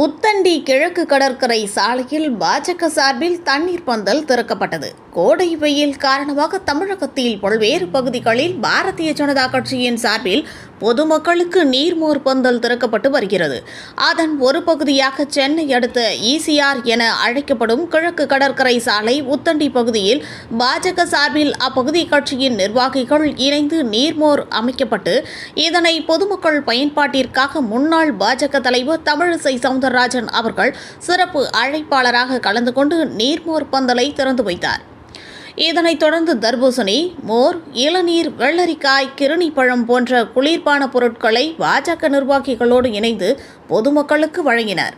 உத்தண்டி கிழக்கு கடற்கரை சாலையில் பாஜக சார்பில் தண்ணீர் பந்தல் திறக்கப்பட்டது. கோடை வெயில் காரணமாக தமிழகத்தில் பல்வேறு பகுதிகளில் பாரதிய ஜனதா கட்சியின் சார்பில் பொதுமக்களுக்கு நீர்மோர் பந்தல் திறக்கப்பட்டு வருகிறது. அதன் ஒரு பகுதியாக சென்னை அடுத்த ஈசிஆர் என அழைக்கப்படும் கிழக்கு கடற்கரை சாலை உத்தண்டி பகுதியில் பாஜக சார்பில் அப்பகுதி கட்சியின் நிர்வாகிகள் இணைந்து நீர்மோர் அமைக்கப்பட்டு இதனை பொதுமக்கள் பயன்பாட்டிற்காக முன்னாள் பாஜக தலைவர் தமிழிசை சவுந்தரராஜன் அவர்கள் சிறப்பு அழைப்பாளராக கலந்து கொண்டு நீர்மோர் பந்தலை திறந்து வைத்தார். இதனைத் தொடர்ந்து தர்பூசணி மோர் இளநீர் வெள்ளரிக்காய் கிருணி பழம் போன்ற குளிர்பான பொருட்களை பாஜக நிர்வாகிகளோடு இணைந்து பொதுமக்களுக்கு வழங்கினர்.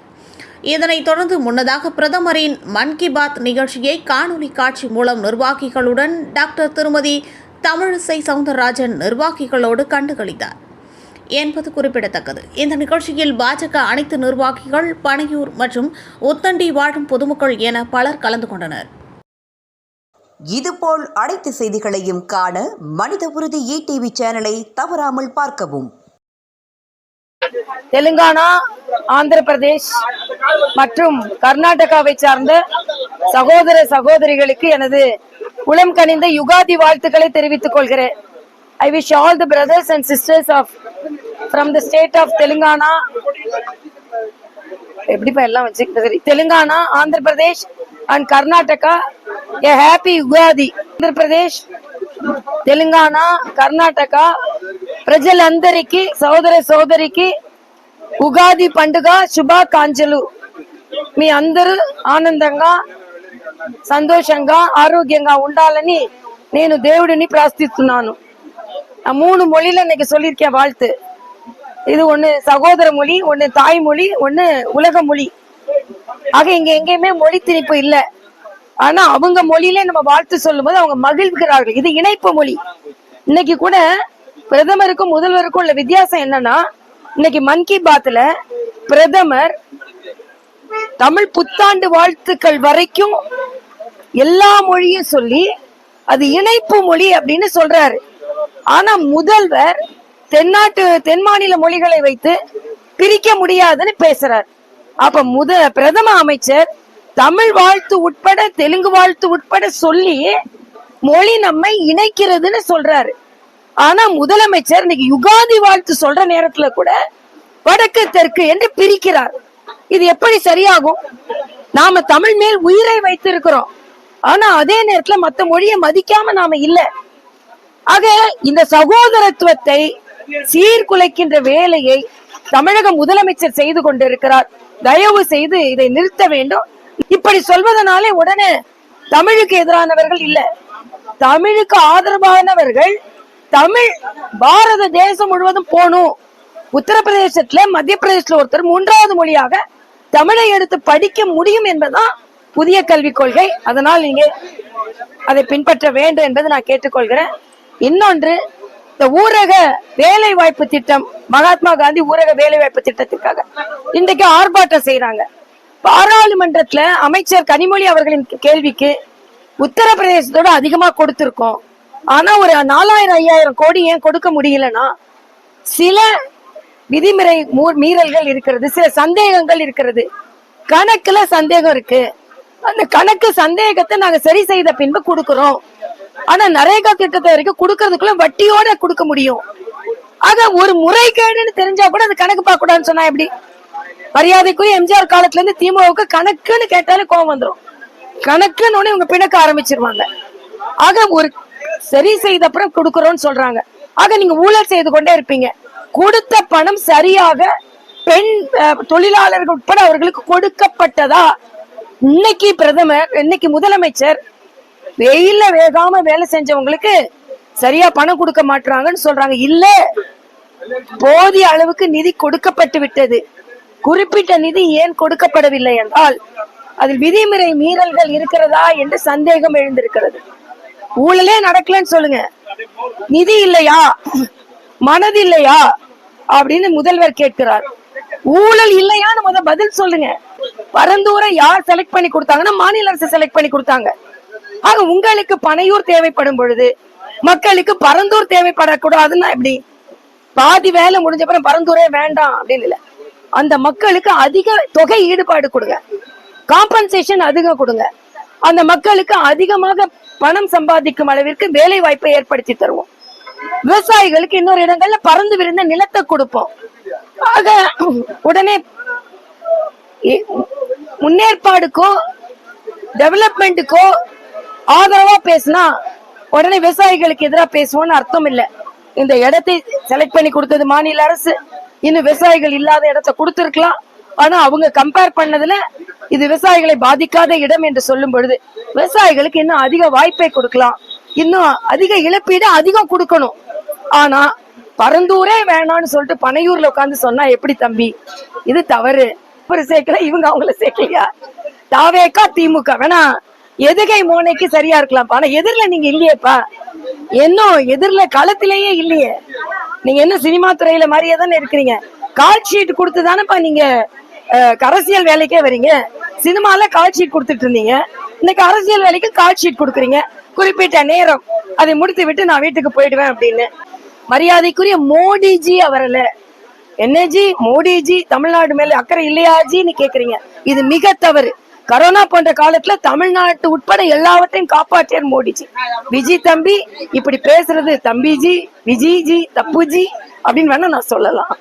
இதனைத் தொடர்ந்து முன்னதாக பிரதமரின் மன் கி பாத் நிகழ்ச்சியை காணொலி காட்சி மூலம் நிர்வாகிகளுடன் டாக்டர் திருமதி தமிழிசை சவுந்தரராஜன் நிர்வாகிகளோடு கண்டுகளித்தார். என்பது குறிப்பிடத்தக்கது. இந்த நிகழ்ச்சியில் பாஜக அனைத்து நிர்வாகிகள் பனையூர் மற்றும் உத்தண்டி வாழும் பொதுமக்கள் என பலர் கலந்து கொண்டனர். இதுபோல் அனைத்து செய்திகளையும் காண மனித உறுதி டிவி சேனலை தவறாமல் பார்க்கவும். தெலுங்கானா ஆந்திர பிரதேஷ் மற்றும் கர்நாடகாவை சார்ந்த சகோதர சகோதரிகளுக்கு எனது உளம் கனிந்த யுகாதி வாழ்த்துக்களை தெரிவித்துக் கொள்கிறேன். I wish all the brothers and sisters of from the state of Telangana எப்படிப்பா எல்லாம் வச்சுக்கிட்டு Telangana Andhra Pradesh and Karnataka A happy Ugadi Andhra Pradesh Telangana Karnataka ప్రజలందరికీ సోదర సోదరికి ఉగాది పండుగ శుభాకాంక్షలు మీ అందరూ ఆనందంగా సంతోషంగా ఆరోగ్యంగా ఉండాలని నేను దేవుడిని ప్రార్థిస్తున్నాను நான் மூணு மொழியில இன்னைக்கு சொல்லியிருக்கேன் வாழ்த்து இது ஒண்ணு சகோதர மொழி ஒண்ணு தாய்மொழி ஒண்ணு உலக மொழி ஆக இங்க எங்கேயுமே மொழி திணிப்பு இல்ல ஆனா அவங்க மொழியிலே நம்ம வாழ்த்து சொல்லும்போது அவங்க மகிழ்கிறார்கள். இது இணைப்பு மொழி. இன்னைக்கு கூட பிரதமருக்கும் முதல்வருக்கும் உள்ள வித்தியாசம் என்னன்னா இன்னைக்கு மன் கி பாத்ல பிரதமர் தமிழ் புத்தாண்டு வாழ்த்துக்கள் வரைக்கும் எல்லா மொழியும் சொல்லி அது இணைப்பு மொழி அப்படின்னு சொல்றாரு. ஆனா முதல்வர் தென்னாட்டு தென் மாநில மொழிகளை வைத்து பிரிக்க முடியாதுன்னு பேசுறார். அப்ப முத பிரதம அமைச்சர் தமிழ் வாழ்த்து உட்பட தெலுங்கு வாழ்த்து உட்பட சொல்லி மொழி நம்மை இணைக்கிறதுன்னு சொல்றாரு. ஆனா முதலமைச்சர் இன்னைக்கு யுகாதி வாழ்த்து சொல்ற நேரத்துல கூட வடக்கு தெற்கு என்று பிரிக்கிறார். இது எப்படி சரியாகும்? நாம தமிழ் மேல் உயிரை வைத்திருக்கிறோம். ஆனா அதே நேரத்துல மத்த மொழியை மதிக்காம நாம இல்ல. ஆக இந்த சகோதரத்துவத்தை சீர்குலைக்கின்ற வேலையை தமிழக முதலமைச்சர் செய்து கொண்டிருக்கிறார். தயவு செய்து இதை நிறுத்த வேண்டும். இப்படி சொல்வதனாலே உடனே தமிழுக்கு எதிரானவர்கள் இல்ல. தமிழுக்கு ஆதரவானவர்கள் தமிழ் பாரத தேசம் முழுவதும் போகணும். உத்தரப்பிரதேசத்துல மத்திய பிரதேசத்துல ஒருத்தர் மூன்றாவது மொழியாக தமிழை எடுத்து படிக்க முடியும் என்பதுதான் புதிய கல்விக் கொள்கை. அதனால் நீங்க அதை பின்பற்ற வேண்டும் என்பது நான் கேட்டுக்கொள்கிறேன். இன்னொன்று இந்த ஊரக வேலை வாய்ப்பு திட்டம் மகாத்மா காந்தி ஊரக வேலை வாய்ப்பு திட்டத்திற்காக இன்றைக்கு ஆர்ப்பாட்டம் செய்யறாங்க பாராளுமன்றத்துல அமைச்சர் கனிமொழி அவர்களின் கேள்விக்கு உத்தரப்பிரதேசத்தோட அதிகமா கொடுத்திருக்கோம். ஆனா ஒரு நாலாயிரம் ஐயாயிரம் கோடி ஏன் கொடுக்க முடியலன்னா சில விதிமுறை மூ- மீறல்கள் இருக்கிறது சில சந்தேகங்கள் இருக்கிறது. கணக்குல சந்தேகம் இருக்கு. அந்த கணக்கு சந்தேகத்தை நாங்க சரி செய்த பின்பு கொடுக்கிறோம். ஆனா நரேகா திட்டத்தை வரைக்கும் கொடுக்கறதுக்குள்ள வட்டியோட கொடுக்க முடியும். ஆக ஒரு முறைகேடுன்னு தெரிஞ்சா கூட அந்த கணக்கு பார்க்க கூடாதுன்னு சொன்னா எப்படி? மரியாதைக்குரிய எம்ஜிஆர் காலத்துல இருந்து திமுகவுக்கு கணக்குன்னு கேட்டாலே கோவம் வந்துடும் கணக்குன்னு உடனே இவங்க பிணக்க ஆரம்பிச்சிருவாங்க. ஆக ஒரு சரி செய்த அப்புறம் கொடுக்கறோம்னு சொல்றாங்க. ஆக நீங்க ஊழல் செய்து கொண்டே இருப்பீங்க. கொடுத்த பணம் சரியாக பெண் தொழிலாளர்கள் உட்பட அவர்களுக்கு கொடுக்கப்பட்டதா? இன்னைக்கு பிரதமர் இன்னைக்கு முதலமைச்சர் வெயில வேகாம வேலை செஞ்சவங்களுக்கு சரியா பணம் கொடுக்க மாட்டாங்கன்னு சொல்றாங்க. இல்ல போதிய அளவுக்கு நிதி கொடுக்கப்பட்டு விட்டது. குறிப்பிட்ட நிதி ஏன் கொடுக்கப்படவில்லை என்றால் அதில் விதிமுறை மீறல்கள் இருக்கிறதா என்று சந்தேகம் எழுந்திருக்கிறது. ஊழலே நடக்கலன்னு சொல்லுங்க. நிதி இல்லையா? மனது இல்லையா? அப்படின்னு முதல்வர் கேட்கிறார். ஊழல் இல்லையான்னு முத பதில் சொல்லுங்க. பரந்தூரை யார் செலக்ட் பண்ணி கொடுத்தாங்கன்னா மாநில அரசு செலக்ட் பண்ணி கொடுத்தாங்க. ஆக உங்களுக்கு பனையூர் தேவைப்படும் பொழுது மக்களுக்கு பரந்தூர் தேவைப்படக்கூடாதுன்னா எப்படி? பாதி வேலை முடிஞ்ச அப்புறம் பரந்தூரே வேண்டாம் அப்படின்னு இல்லை. அந்த மக்களுக்கு அதிக தொகை ஈடுபாடு கொடுங்க. காம்பன்சேஷன் அதிகம் கொடுங்க. அந்த மக்களுக்கு அதிகமாக பணம் சம்பாதிக்கும் அளவிற்கு வேலை வாய்ப்பை ஏற்படுத்தி தருவோம். விவசாயிகளுக்கு இன்னொரு இடங்கள்ல பறந்து விருந்த நிலத்தை கொடுப்போம். ஆக உடனே முன்னேற்பாடுக்கோ டெவலப்மெண்ட்டுக்கோ ஆதரவா பேசினா உடனே விவசாயிகளுக்கு எதிராக பேசுவோம்னு அர்த்தம் இல்ல. இந்த இடத்தை செலக்ட் பண்ணி கொடுத்தது மாநில அரசு. இன்னும் விவசாயிகள் இல்லாத இடத்த கொடுத்துருக்கலாம். ஆனா அவங்க கம்பேர் பண்ணதுல இது விவசாயிகளை பாதிக்காத இடம் என்று சொல்லும் பொழுது விவசாயிகளுக்கு இன்னும் அதிக வாய்ப்பை கொடுக்கலாம். இன்னும் அதிக இழப்பீடு அதிகம் கொடுக்கணும். ஆனா பரந்தூரே வேணாம்னு சொல்லிட்டு பனையூர்ல உட்காந்து சொன்னா எப்படி தம்பி? இது தவறு. இவரு சேர்க்கல இவங்க அவங்கள சேர்க்கலையா? தாவேக்கா திமுக. வேணா எதுகை மோனைக்கு சரியா இருக்கலாம். ஆனா எதிரில நீங்க இல்லையேப்பா. இன்னும் எதிரில களத்திலேயே இல்லையே. நீங்க என்ன சினிமா துறையில மாதிரியே தானே இருக்கிறீங்க? கால் ஷீட் கொடுத்து தானேப்பா நீங்க கரசியல் அரசியல் வேலைக்கே வரீங்க. சினிமால கால் ஷீட் கொடுத்துட்டு இருந்தீங்க. இன்னைக்கு அரசியல் வேலைக்கு கால் ஷீட் கொடுக்குறீங்க. குறிப்பிட்ட நேரம் அதை முடித்து விட்டு நான் வீட்டுக்கு போயிடுவேன் அப்படின்னு. மரியாதைக்குரிய மோடிஜி அவரல. என்னஜி மோடிஜி தமிழ்நாடு மேல அக்கறை இல்லையாஜின்னு கேக்குறீங்க. இது மிக தவறு. கரோனா போன்ற காலத்துல தமிழ்நாட்டு உட்பட எல்லாவற்றையும் காப்பாற்றியார் மோடிஜி. விஜய் தம்பி இப்படி பேசுறது தம்பிஜி விஜய்ஜி தப்புஜி அப்படின்னு வேணா நான் சொல்லலாம்.